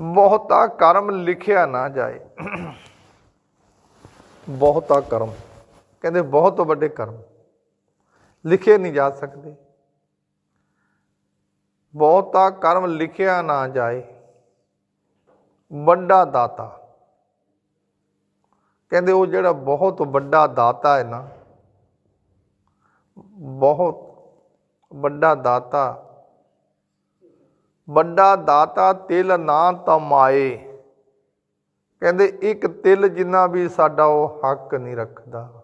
ਬਹੁਤਾ ਕਰਮ ਲਿਖਿਆ ਨਾ ਜਾਏ। ਬਹੁਤਾ ਕਰਮ। ਕਹਿੰਦੇ ਬਹੁਤ ਵੱਡੇ ਕਰਮ। ਲਿਖੇ ਨਹੀਂ ਜਾ ਸਕਦੇ। ਬਹੁਤਾ ਕਰਮ ਲਿਖਿਆ ਨਾ ਜਾਏ। ਵੱਡਾ ਦਾਤਾ। ਕਹਿੰਦੇ ਉਹ ਜਿਹੜਾ ਬਹੁਤ ਵੱਡਾ ਦਾਤਾ ਹੈ ਨਾ, ਬਹੁਤ ਵੱਡਾ ਦਾਤਾ ਵੱਡਾ ਦਾਤਾ ਤਿਲ ਨਾ ਤਮਾਏ। ਕਹਿੰਦੇ ਇੱਕ ਤਿਲ ਜਿੰਨਾ ਵੀ ਸਾਡਾ ਉਹ ਹੱਕ ਨਹੀਂ ਰੱਖਦਾ।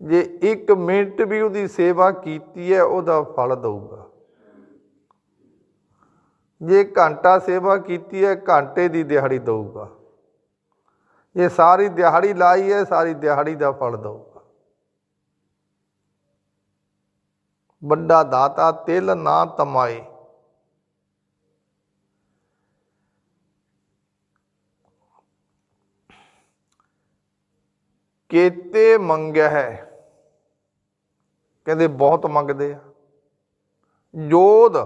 ਜੇ ਇੱਕ ਮਿੰਟ ਵੀ ਉਹਦੀ ਸੇਵਾ ਕੀਤੀ ਹੈ, ਉਹਦਾ ਫਲ ਦਊਗਾ। ਜੇ ਘੰਟਾ ਸੇਵਾ ਕੀਤੀ ਹੈ, ਘੰਟੇ ਦੀ ਦਿਹਾੜੀ ਦਊਗਾ। ਜੇ ਸਾਰੀ ਦਿਹਾੜੀ ਲਾਈ ਹੈ, ਸਾਰੀ ਦਿਹਾੜੀ ਦਾ ਫਲ ਦਊਗਾ ਵੱਡਾ ਦਾਤਾ, ਤਿਲ ਨਾ ਤਮਾਏ। ਕੇਤੇ ਮੰਗਿਆ ਹੈ ਕਹਿੰਦੇ ਬਹੁਤ ਮੰਗਦੇ ਆ। ਜੋਧ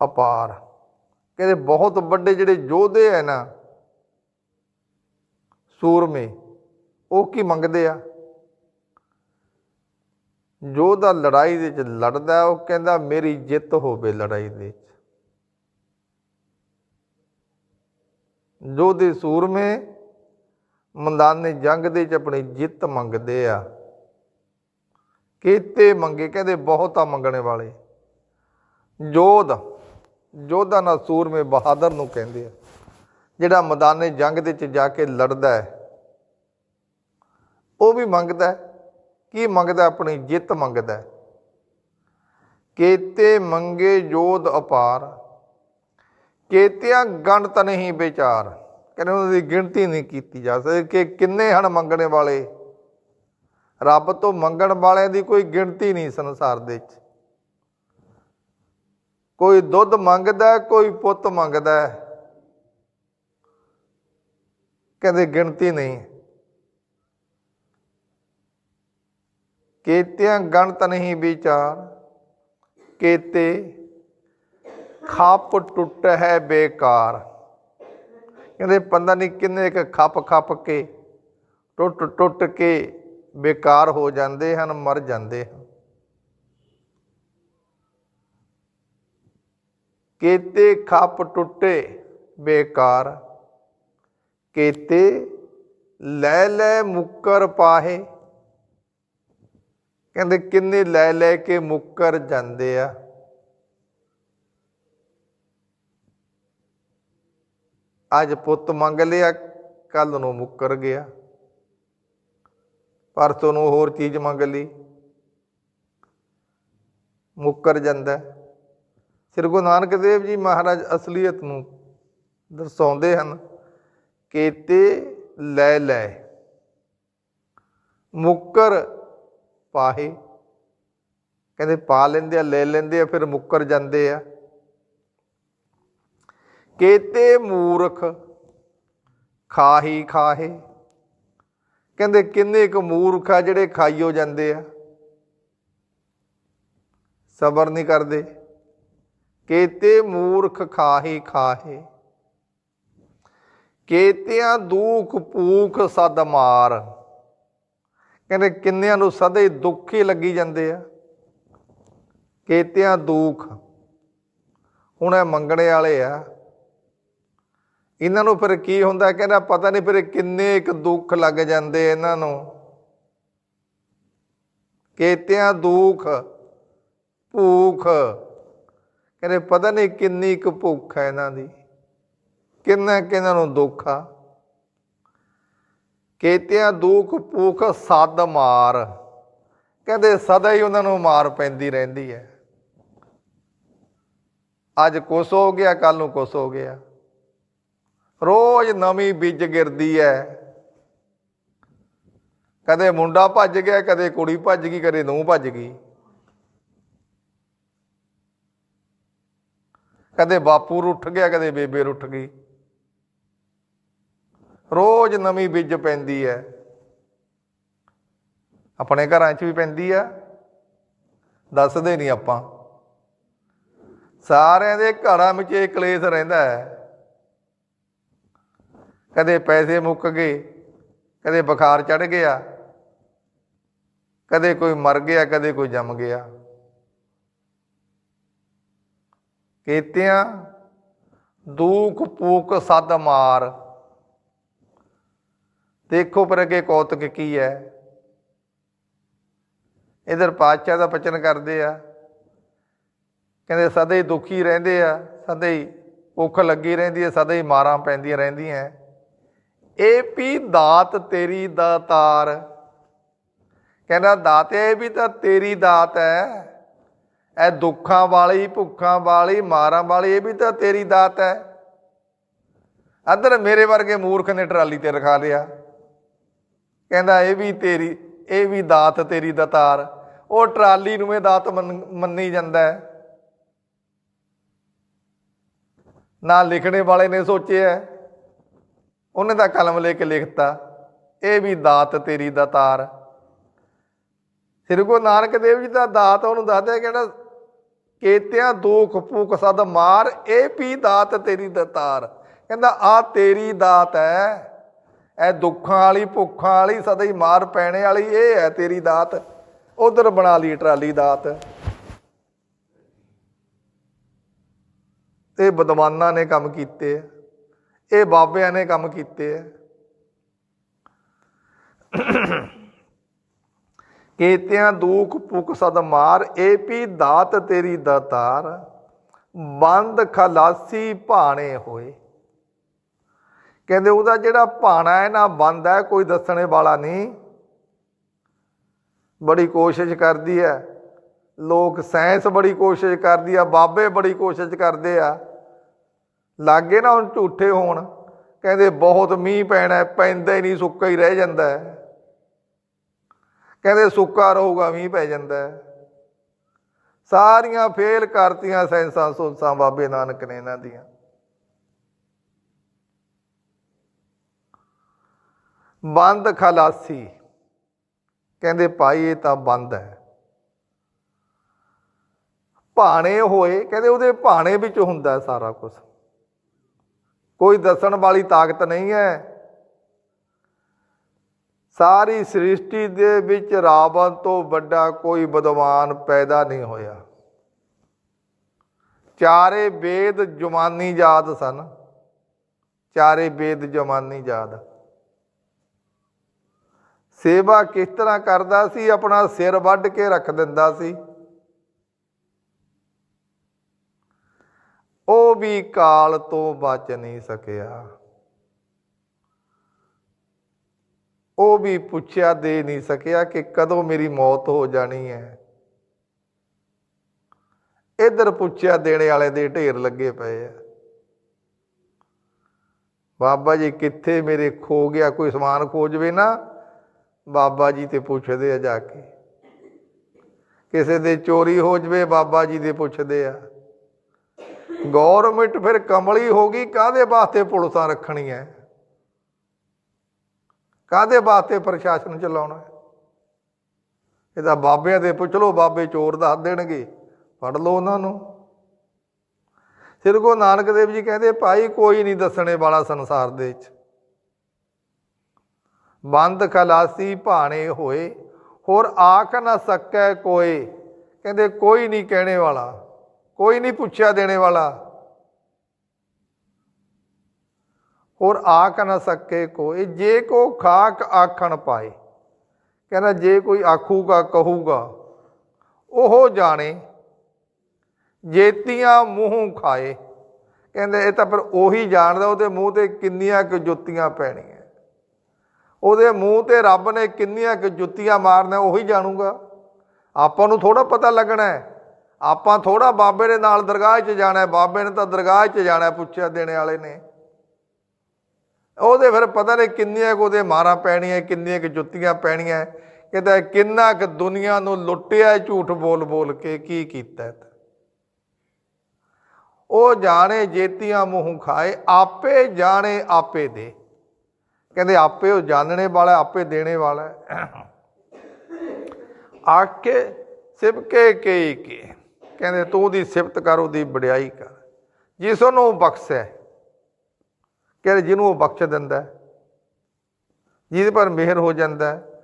ਅਪਾਰ। ਕਹਿੰਦੇ ਬਹੁਤ ਵੱਡੇ ਜਿਹੜੇ ਯੋਧੇ ਹੈ ਨਾ, ਸੂਰਮੇ, ਉਹ ਕੀ ਮੰਗਦੇ ਆ? ਜੋਧਾ ਲੜਾਈ ਦੇ ਵਿੱਚ ਲੜਦਾ ਉਹ ਕਹਿੰਦਾ ਮੇਰੀ ਜਿੱਤ ਹੋਵੇ ਲੜਾਈ ਦੇ ਵਿੱਚ। ਯੋਧੇ ਸੂਰਮੇ ਮੈਦਾਨੇ ਜੰਗ ਦੇ ਵਿੱਚ ਆਪਣੀ ਜਿੱਤ ਮੰਗਦੇ ਆ, ਕੀਤੇ ਮੰਗੇ, ਕਹਿੰਦੇ ਬਹੁਤਾ ਮੰਗਣੇ ਵਾਲੇ। ਜੋਧ, ਜੋਧਾ ਨਾਲ ਸੂਰਮੇ ਬਹਾਦਰ ਨੂੰ ਕਹਿੰਦੇ ਆ, ਜਿਹੜਾ ਮੈਦਾਨੇ ਜੰਗ ਦੇ ਵਿੱਚ ਜਾ ਕੇ ਲੜਦਾ ਹੈ, ਉਹ ਵੀ ਮੰਗਦਾ ਹੈ। ਕੀ ਮੰਗਦਾ ਆਪਣੀ ਜਿੱਤ ਮੰਗਦਾ ਕੇਤੇ ਮੰਗੇ ਜੋਧ ਅਪਾਰ, ਕੇਤਿਆਂ ਗਣਤ ਨਹੀਂ ਵਿਚਾਰ। ਕਹਿੰਦੇ ਉਹਨਾਂ ਦੀ ਗਿਣਤੀ ਨਹੀਂ ਕੀਤੀ ਜਾ ਸਕਦੀ ਕਿ ਕਿੰਨੇ ਹਨ ਮੰਗਣੇ ਵਾਲੇ। ਰੱਬ ਤੋਂ ਮੰਗਣ ਵਾਲਿਆਂ ਦੀ ਕੋਈ ਗਿਣਤੀ ਨਹੀਂ ਸੰਸਾਰ ਦੇ ਵਿੱਚ। ਕੋਈ ਦੁੱਧ ਮੰਗਦਾ, ਕੋਈ ਪੁੱਤ ਮੰਗਦਾ ਕਹਿੰਦੇ ਗਿਣਤੀ ਨਹੀਂ। ਕੇਤਿਆਂ ਗਣਤ ਨਹੀਂ ਵਿਚਾਰ, ਕੇਤੇ ਖੱਪ ਟੁੱਟ ਹੈ ਬੇਕਾਰ। ਕਹਿੰਦੇ ਪੰਦਾ ਨਹੀਂ ਕਿੰਨੇ ਇੱਕ ਖੱਪ ਖੱਪ ਕੇ, ਟੁੱਟ ਟੁੱਟ ਕੇ ਬੇਕਾਰ ਹੋ ਜਾਂਦੇ ਹਨ, ਮਰ ਜਾਂਦੇ ਹਨ। ਕੇਤੇ ਖੱਪ ਟੁੱਟੇ ਬੇਕਾਰ, ਕੇਤੇ ਲੈ ਲੈ ਮੁੱਕਰ ਪਾਹੇ ਕਹਿੰਦੇ ਕਿੰਨੇ ਲੈ ਲੈ ਕੇ ਮੁੱਕਰ ਜਾਂਦੇ ਆ। ਅੱਜ ਪੁੱਤ ਮੰਗ ਲਿਆ ਕੱਲ ਨੂੰ ਮੁੱਕਰ ਗਿਆ। ਪਰਸੋਂ ਨੂੰ ਹੋਰ ਚੀਜ਼ ਮੰਗ ਲਈ। ਮੁੱਕਰ ਜਾਂਦਾ। ਸ੍ਰੀ ਗੁਰੂ ਨਾਨਕ ਦੇਵ ਜੀ ਮਹਾਰਾਜ ਅਸਲੀਅਤ ਨੂੰ ਦਰਸਾਉਂਦੇ ਹਨ ਕੇਤੇ ਲੈ ਲੈ, ਮੁੱਕਰ ਪਾਹੇ। ਕਹਿੰਦੇ ਪਾ ਲੈਂਦੇ ਆ, ਲੈ ਲੈਂਦੇ ਆ, ਫਿਰ ਮੁੱਕਰ ਜਾਂਦੇ ਆ। ਕੇਤੇ ਮੂਰਖ ਖਾਹੀ ਖਾਹੇ। ਕਹਿੰਦੇ ਕਿੰਨੇ ਕੁ ਮੂਰਖ ਆ ਜਿਹੜੇ ਖਾਈਓ ਜਾਂਦੇ ਆ। ਸਬਰ ਨਹੀਂ ਕਰਦੇ। ਕੇਤੇ ਮੂਰਖ ਖਾਹੀ ਖਾਹੇ। ਕੇਤਿਆਂ ਦੂਖ ਭੂਖ ਸਦ ਮਾਰ। ਕਹਿੰਦੇ ਕਿੰਨਿਆਂ ਨੂੰ ਸਦਾ ਹੀ ਦੁੱਖ ਹੀ ਲੱਗੀ ਜਾਂਦੇ ਆ। ਕੇਤਿਆਂ ਦੁੱਖ। ਹੁਣ ਇਹ ਮੰਗਣੇ ਵਾਲੇ ਆ। ਇਹਨਾਂ ਨੂੰ ਫਿਰ ਕੀ ਹੁੰਦਾ? ਕਹਿੰਦਾ ਪਤਾ ਨਹੀਂ ਫਿਰ ਕਿੰਨੇ ਇੱਕ ਦੁੱਖ ਲੱਗ ਜਾਂਦੇ ਇਹਨਾਂ ਨੂੰ। ਕੇਤਿਆਂ ਦੁੱਖ, ਭੂਖ। ਕਹਿੰਦੇ ਪਤਾ ਨਹੀਂ ਕਿੰਨੀ ਕੁ ਭੁੱਖ ਹੈ ਇਹਨਾਂ ਦੀ। ਕਿੰਨਾ ਕਿੰਨਾਂ ਨੂੰ ਦੁੱਖ ਆ। ਕੇਤਿਆਂ ਦੂਖ ਭੁੱਖ ਸੱਦ ਮਾਰ। ਕਹਿੰਦੇ ਸਦਾ ਹੀ ਉਹਨਾਂ ਨੂੰ ਮਾਰ ਪੈਂਦੀ ਰਹਿੰਦੀ ਹੈ। ਅੱਜ ਕੁਛ ਹੋ ਗਿਆ ਕੱਲ ਨੂੰ ਕੁਛ ਹੋ ਗਿਆ। ਰੋਜ਼ ਨਵੀਂ ਬੀਜ ਗਿਰਦੀ ਹੈ। ਕਦੇ ਮੁੰਡਾ ਭੱਜ ਗਿਆ, ਕਦੇ ਕੁੜੀ ਭੱਜ ਗਈ, ਕਦੇ ਨੂੰਹ ਭੱਜ ਗਈ। ਕਦੇ ਬਾਪੂ ਰੁੱਠ ਗਿਆ, ਕਦੇ ਬੇਬੇ ਰੁੱਠ ਗਈ। ਰੋਜ਼ ਨਵੀਂ ਬਿੱਜ ਪੈਂਦੀ ਹੈ। ਆਪਣੇ ਘਰਾਂ 'ਚ ਵੀ ਪੈਂਦੀ ਆ। ਦੱਸਦੇ ਨਹੀਂ ਆਪਾਂ। ਸਾਰਿਆਂ ਦੇ ਘਰਾਂ ਵਿੱਚ ਇਹ ਕਲੇਸ਼ ਰਹਿੰਦਾ ਹੈ। ਕਦੇ ਪੈਸੇ ਮੁੱਕ ਗਏ, ਕਦੇ ਬੁਖਾਰ ਚੜ ਗਿਆ, ਕਦੇ ਕੋਈ ਮਰ ਗਿਆ, ਕਦੇ ਕੋਈ ਜੰਮ ਗਿਆ। ਕੀਤਿਆਂ ਦੂਖ ਪੂਕ ਸਦ ਮਾਰ। ਦੇਖੋ ਪਰ ਅੱਗੇ ਕੌਤਕ ਕੀ ਹੈ। ਇਧਰ ਪਾਤਸ਼ਾਹ ਦਾ ਬਚਨ ਕਰਦੇ ਆ। ਕਹਿੰਦੇ, ਸਦਾ ਹੀ ਦੁਖੀ ਰਹਿੰਦੇ ਆ, ਸਦਾ ਹੀ ਭੁੱਖ ਲੱਗੀ ਰਹਿੰਦੀ ਹੈ, ਸਦਾ ਹੀ ਮਾਰਾਂ ਪੈਂਦੀਆਂ ਰਹਿੰਦੀਆਂ। ਇਹ ਵੀ ਦਾਤ ਤੇਰੀ ਦਾਤਾਰ ਕਹਿੰਦਾ, ਦਾਤੇ ਇਹ ਵੀ ਤਾਂ ਤੇਰੀ ਦਾਤ ਹੈ। ਇਹ ਦੁੱਖਾਂ ਵਾਲੀ, ਭੁੱਖਾਂ ਵਾਲੀ, ਮਾਰਾਂ ਵਾਲੀ, ਇਹ ਵੀ ਤਾਂ ਤੇਰੀ ਦਾਤ ਹੈ। ਅਦਰ ਮੇਰੇ ਵਰਗੇ ਮੂਰਖ ਨੇ ਟਰਾਲੀ ਤੇ ਰਖਾ ਲਿਆ। ਕਹਿੰਦਾ, ਇਹ ਵੀ ਤੇਰੀ, ਇਹ ਵੀ ਦਾਤ ਤੇਰੀ ਦਾਤਾਰ। ਉਹ ਟਰਾਲੀ ਨੂੰ ਇਹ ਦਾਤ ਮੰਨੀ ਜਾਂਦਾ ਹੈ। ਨਾ ਲਿਖਣੇ ਵਾਲੇ ਨੇ ਸੋਚਿਆ ਉਹਨੇ ਤਾਂ ਕਲਮ ਲੈ ਕੇ ਲਿਖਤਾ, ਇਹ ਵੀ ਦਾਤ ਤੇਰੀ ਦਾਤਾਰ। ਸ੍ਰੀ ਗੁਰੂ ਨਾਨਕ ਦੇਵ ਜੀ ਦਾ ਦਾਤ ਉਹਨੂੰ ਦੱਸਦੇ ਕਹਿੰਦਾ, ਕੇਤਿਆਂ ਦੋਖ ਭੁੱਖ ਸਦ ਮਾਰ, ਇਹ ਵੀ ਦਾਤ ਤੇਰੀ ਦਾਤਾਰ। ਕਹਿੰਦਾ ਆ ਤੇਰੀ ਦਾਤ ਹੈ। ਇਹ ਦੁੱਖਾਂ ਵਾਲੀ, ਭੁੱਖਾਂ ਵਾਲੀ, ਸਦਾ ਹੀ ਮਾਰ ਪੈਣੇ ਵਾਲੀ ਇਹ ਹੈ ਤੇਰੀ ਦਾਤ। ਉਧਰ ਬਣਾ ਲਈ ਟਰਾਲੀ ਦਾਤ। ਇਹ ਬਦਮਾਨਾਂ ਨੇ ਕੰਮ ਕੀਤੇ ਆ ਇਹ ਬਾਬਿਆਂ ਨੇ ਕੰਮ ਕੀਤੇ ਆ ਕੀਤਿਆਂ ਦੁੱਖ ਪੁਕ ਸਦ ਮਾਰ ਏ ਪੀ ਦਾਤ ਤੇਰੀ ਦਾਤਾਰ। ਬੰਦ ਖਲਾਸੀ ਭਾਣੇ ਹੋਏ। ਕਹਿੰਦੇ ਉਹਦਾ ਜਿਹੜਾ ਭਾਣਾ ਹੈ ਨਾ ਬੰਦ ਹੈ, ਕੋਈ ਦੱਸਣੇ ਵਾਲਾ ਨਹੀਂ। ਬੜੀ ਕੋਸ਼ਿਸ਼ ਕਰਦੀ ਹੈ। ਲੋਕ ਸਾਇੰਸ ਬੜੀ ਕੋਸ਼ਿਸ਼ ਕਰਦੀ ਆ, ਬਾਬੇ ਬੜੀ ਕੋਸ਼ਿਸ਼ ਕਰਦੇ ਆ। ਲਾਗੇ ਨਾ ਹੁਣ ਝੂਠੇ ਹੋਣ, ਕਹਿੰਦੇ ਬਹੁਤ ਮੀਂਹ ਪੈਣਾ ਪੈਂਦਾ ਹੀ ਨਹੀਂ, ਸੁੱਕਾ ਹੀ ਰਹਿ ਜਾਂਦਾ ਕਹਿੰਦੇ ਸੁੱਕਾ ਰਹੂਗਾ, ਮੀਂਹ ਪੈ ਜਾਂਦਾ ਸਾਰੀਆਂ ਫੇਲ ਕਰਤੀਆਂ ਸਾਇੰਸਾਂ, ਸੋਸਾਂ ਬਾਬੇ ਨਾਨਕ ਨੇ ਇਹਨਾਂ ਦੀਆਂ। ਬੰਦ ਖਲਾਸੀ। ਕਹਿੰਦੇ, ਭਾਈ, ਇਹ ਤਾਂ ਬੰਦ ਹੈ। ਭਾਣੇ ਹੋਏ, ਕਹਿੰਦੇ, ਉਹਦੇ ਭਾਣੇ ਵਿੱਚ ਹੁੰਦਾ ਸਾਰਾ ਕੁਝ ਕੋਈ ਦੱਸਣ ਵਾਲੀ ਤਾਕਤ ਨਹੀਂ ਹੈ। ਸਾਰੀ ਸ੍ਰਿਸ਼ਟੀ ਦੇ ਵਿੱਚ ਰਾਵਣ ਤੋਂ ਵੱਡਾ ਕੋਈ ਵਿਦਵਾਨ ਪੈਦਾ ਨਹੀਂ ਹੋਇਆ। ਚਾਰੇ ਵੇਦ ਜੁਮਾਨੀ ਯਾਦ ਸਨ। ਚਾਰੇ ਵੇਦ ਜੁਮਾਨੀ ਯਾਦ। ਸੇਵਾ ਕਿਸ ਤਰ੍ਹਾਂ ਕਰਦਾ ਸੀ? ਆਪਣਾ ਸਿਰ ਵੱਢ ਕੇ ਰੱਖ ਦਿੰਦਾ ਸੀ। ਉਹ ਵੀ ਕਾਲ ਤੋਂ ਬਚ ਨਹੀਂ ਸਕਿਆ। ਉਹ ਵੀ ਪੁੱਛਿਆ ਦੇ ਨਹੀਂ ਸਕਿਆ ਕਿ ਕਦੋਂ ਮੇਰੀ ਮੌਤ ਹੋ ਜਾਣੀ ਹੈ। ਇਧਰ ਪੁੱਛਿਆ ਦੇਣੇ ਵਾਲੇ ਦੇ ਢੇਰ ਲੱਗੇ ਪਏ ਆ। ਬਾਬਾ ਜੀ, ਕਿੱਥੇ ਮੇਰੇ ਖੋ ਗਿਆ? ਕੋਈ ਸਮਾਨ ਖੋਜਵੇ ਨਾ। ਬਾਬਾ ਜੀ ਤੇ ਪੁੱਛਦੇ ਆ ਜਾ ਕੇ। ਕਿਸੇ ਦੇ ਚੋਰੀ ਹੋ ਜਵੇ, ਬਾਬਾ ਜੀ ਦੇ ਪੁੱਛਦੇ ਆ। ਗੌਰਮਿੰਟ ਫਿਰ ਕਮਲੀ ਹੋ ਗਈ ਕਾਦੇ ਵਾਸਤੇ ਪੁਲਿਸਾਂ ਰੱਖਣੀਆਂ? ਕਾਦੇ ਵਾਸਤੇ ਪ੍ਰਸ਼ਾਸਨ ਚਲਾਉਣਾ? ਹੈ? ਇਹ ਤਾਂ ਬਾਬਿਆਂ ਦੇ ਪੁੱਛ ਲਓ, ਬਾਬੇ ਚੋਰ ਦੱਸ ਦੇਣਗੇ, ਫੜ ਲਓ ਉਹਨਾਂ ਨੂੰ। ਸ੍ਰੀ ਗੁਰੂ ਨਾਨਕ ਦੇਵ ਜੀ ਕਹਿੰਦੇ, ਭਾਈ, ਕੋਈ ਨਹੀਂ ਦੱਸਣੇ ਵਾਲਾ ਸੰਸਾਰ ਦੇ ਵਿੱਚ। ਬੰਦ ਖਲਾਸੀ ਭਾਣੇ ਹੋਏ, ਹੋਰ ਆਖ ਨਾ ਸਕੈ ਕੋਈ ਕਹਿੰਦੇ, ਕੋਈ ਨਹੀਂ ਕਹਿਣੇ ਵਾਲਾ, ਕੋਈ ਨਹੀਂ ਪੁੱਛਿਆ ਦੇਣੇ ਵਾਲਾ। ਹੋਰ ਆਖ ਨਾ ਸਕੇ ਕੋਈ ਜੇ ਕੋ ਖਾਕ ਆਖਣ ਪਾਏ। ਕਹਿੰਦਾ, ਜੇ ਕੋਈ ਆਖੂਗਾ, ਕਹੂਗਾ, ਉਹ ਜਾਣੇ। ਜੇਤੀਆਂ ਮੂੰਹ ਖਾਏ। ਕਹਿੰਦੇ, ਇਹ ਤਾਂ ਪਰ ਉਹੀ ਜਾਣਦਾ, ਉਹਦੇ ਮੂੰਹ ਤੇ ਕਿੰਨੀਆਂ ਕੁ ਜੁੱਤੀਆਂ ਪੈਣੀਆਂ। ਉਹਦੇ ਮੂੰਹ ਤੇ ਰੱਬ ਨੇ ਕਿੰਨੀਆਂ ਕੁ ਜੁੱਤੀਆਂ ਮਾਰਨਾ, ਉਹੀ ਜਾਣੂਗਾ। ਆਪਾਂ ਨੂੰ ਥੋੜਾ ਪਤਾ ਲੱਗਣਾ ਹੈ। ਆਪਾਂ ਥੋੜਾ ਬਾਬੇ ਦੇ ਨਾਲ ਦਰਗਾਹ 'ਚ ਜਾਣਾ ਬਾਬੇ ਨੇ ਤਾਂ ਦਰਗਾਹ 'ਚ ਜਾਣਾ ਪੁੱਛਿਆ ਦੇਣੇ ਵਾਲੇ ਨੇ। ਉਹਦੇ ਫਿਰ ਪਤਾ ਨਹੀਂ ਕਿੰਨੀਆਂ ਕੁ ਉਹਦੇ ਮਾਰਾਂ ਪੈਣੀਆਂ, ਕਿੰਨੀਆਂ ਕੁ ਜੁੱਤੀਆਂ ਪੈਣੀਆਂ ਕਿਤੇ ਕਿੰਨਾ ਕੁ ਦੁਨੀਆ ਨੂੰ ਲੁੱਟਿਆ ਝੂਠ ਬੋਲ ਬੋਲ ਕੇ, ਕੀ ਕੀਤਾ ਉਹ ਜਾਣੇ ਜੇਤੀਆਂ ਮੂੰਹ ਖਾਏ, ਆਪੇ ਜਾਣੇ ਆਪੇ ਦੇ। ਕਹਿੰਦੇ ਆਪੇ ਉਹ ਜਾਣਨੇ ਵਾਲਾ ਆਪੇ ਦੇਣੇ ਵਾਲਾ ਹੈ। ਆਕੇ ਸਿਬਕੇ ਕੇ ਕੇ ਕਹਿੰਦੇ ਤੂੰ ਉਹਦੀ ਸਿਫਤ ਕਰ ਉਹਦੀ ਵਡਿਆਈ ਕਰ। ਜਿਸ ਨੂੰ ਉਹ ਬਖਸ਼ਿਆ ਕਹਿੰਦੇ ਜਿਹਨੂੰ ਉਹ ਬਖਸ਼ ਦਿੰਦਾ ਜਿਹਦੇ ਪਰ ਮਿਹਰ ਹੋ ਜਾਂਦਾ ਹੈ,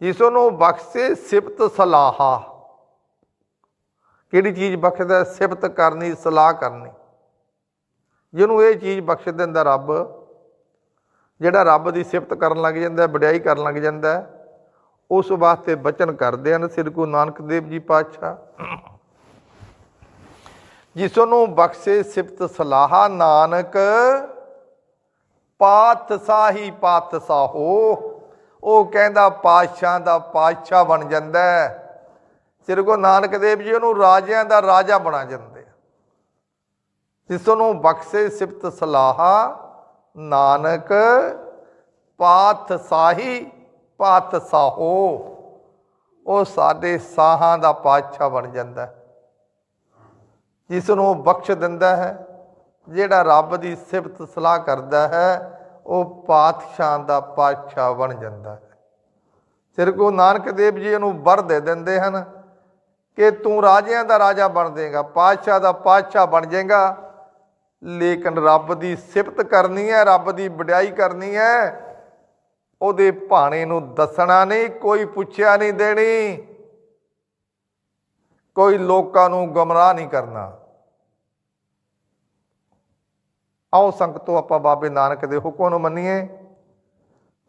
ਜਿਸ ਨੂੰ ਉਹ ਬਖਸ਼ੇ ਸਿਫਤ ਸਲਾਹਾ। ਕਿਹੜੀ ਚੀਜ਼ ਬਖਸ਼ਦਾ ਸਿਫਤ ਕਰਨੀ ਸਲਾਹ ਕਰਨੀ। ਜਿਹਨੂੰ ਇਹ ਚੀਜ਼ ਬਖਸ਼ ਦਿੰਦਾ ਰੱਬ ਜਿਹੜਾ ਰੱਬ ਦੀ ਸਿਫਤ ਕਰਨ ਲੱਗ ਜਾਂਦਾ ਵਡਿਆਈ ਕਰਨ ਲੱਗ ਜਾਂਦਾ ਉਸ ਵਾਸਤੇ ਬਚਨ ਕਰਦੇ ਹਨ ਸ੍ਰੀ ਗੁਰੂ ਨਾਨਕ ਦੇਵ ਜੀ ਪਾਤਸ਼ਾਹ। ਜਿਸ ਨੂੰ ਬਖਸ਼ੇ ਸਿਫਤ ਸਲਾਹਾ, ਨਾਨਕ, ਪਾਤ ਸਾਹੀ ਪਾਤ ਉਹ ਕਹਿੰਦਾ ਪਾਤਸ਼ਾਹ ਦਾ ਪਾਤਸ਼ਾਹ ਬਣ ਜਾਂਦਾ ਸ੍ਰੀ ਗੁਰੂ ਨਾਨਕ ਦੇਵ ਜੀ ਉਹਨੂੰ ਰਾਜਿਆਂ ਦਾ ਰਾਜਾ ਬਣਾ ਜਾਂਦੇ ਜਿਸ ਨੂੰ ਬਖਸ਼ੇ ਸਿਫਤ ਸਲਾਹਾ ਨਾਨਕ ਪਾਤ ਸਾਹੀ ਪਾਤ ਸਾਹੋ। ਉਹ ਸਾਡੇ ਸਾਹਾਂ ਦਾ ਪਾਤਸ਼ਾਹ ਬਣ ਜਾਂਦਾ ਜਿਸ ਨੂੰ ਉਹ ਬਖਸ਼ ਦਿੰਦਾ ਹੈ, ਜਿਹੜਾ ਰੱਬ ਦੀ ਸਿਫਤ ਸਲਾਹ ਕਰਦਾ ਹੈ, ਉਹ ਪਾਤਸ਼ਾਹ ਦਾ ਪਾਤਸ਼ਾਹ ਬਣ ਜਾਂਦਾ ਹੈ। ਸਿਰ ਕੋ ਨਾਨਕ ਦੇਵ ਜੀ ਨੂੰ ਵਰ ਦੇ ਦਿੰਦੇ ਹਨ ਕਿ ਤੂੰ ਰਾਜਿਆਂ ਦਾ ਰਾਜਾ ਬਣ ਦੇਗਾ, ਪਾਤਸ਼ਾਹ ਦਾ ਪਾਤਸ਼ਾਹ ਬਣ ਜਾਏਗਾ ਲੇਕਿਨ ਰੱਬ ਦੀ ਸਿਫਤ ਕਰਨੀ ਹੈ, ਰੱਬ ਦੀ ਵਡਿਆਈ ਕਰਨੀ ਹੈ। ਉਹਦੇ ਭਾਣੇ ਨੂੰ ਦੱਸਣਾ ਨਹੀਂ, ਕੋਈ ਪੁੱਛਿਆ ਨਹੀਂ ਦੇਣੀ। ਕੋਈ ਲੋਕਾਂ ਨੂੰ ਗਮਰਾਹ ਨਹੀਂ ਕਰਨਾ। ਆਓ ਸੰਗਤੋ ਆਪਾਂ ਬਾਬੇ ਨਾਨਕ ਦੇ ਹੁਕਮ ਨੂੰ ਮੰਨੀਏ।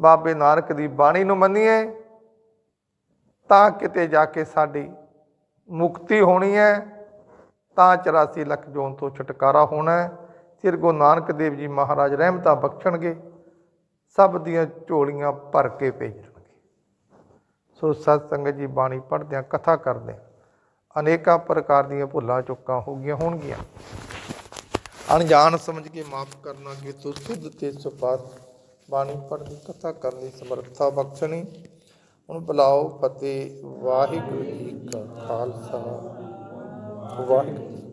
ਬਾਬੇ ਨਾਨਕ ਦੀ ਬਾਣੀ ਨੂੰ ਮੰਨੀਏ। ਤਾਂ ਕਿਤੇ ਜਾ ਕੇ ਸਾਡੀ ਮੁਕਤੀ ਹੋਣੀ ਹੈ, ਤਾਂ 84 ਲੱਖ ਜੋਨ ਤੋਂ ਛੁਟਕਾਰਾ ਹੋਣਾ ਹੈ। ਸ੍ਰੀ ਗੁਰੂ ਨਾਨਕ ਦੇਵ ਜੀ ਮਹਾਰਾਜ ਰਹਿਮਤਾਂ ਬਖਸ਼ਣਗੇ, ਸਭ ਦੀਆਂ ਝੋਲੀਆਂ ਭਰ ਕੇ ਭੇਜਣਗੇ। ਸੋ ਸਤ ਸੰਗਤ ਜੀ ਬਾਣੀ ਪੜ੍ਹਦਿਆਂ ਕਥਾ ਕਰਦੇ ਅਨੇਕਾਂ ਪ੍ਰਕਾਰ ਦੀਆਂ ਭੁੱਲਾਂ ਚੁੱਕਾਂ ਹੋ ਗਈਆਂ ਹੋਣਗੀਆਂ। ਅਣਜਾਣ ਸਮਝ ਕੇ ਮਾਫ ਕਰਨਾ ਕਿ ਤੂੰ ਸੁਧ ਤੇ ਸੁਪਾਤ ਬਾਣੀ ਪੜ੍ਹਦੀ, ਕਥਾ ਕਰਨ ਦੀ ਸਮਰੱਥਾ ਬਖਸ਼ਣੀ। ਹੁਣ ਬੁਲਾਓ ਫਤਿਹ ਵਾਹਿਗੁਰੂ ਜੀ ਕਾ ਖਾਲਸਾ। ਵਾਹਿਗੁਰੂ ਜੀ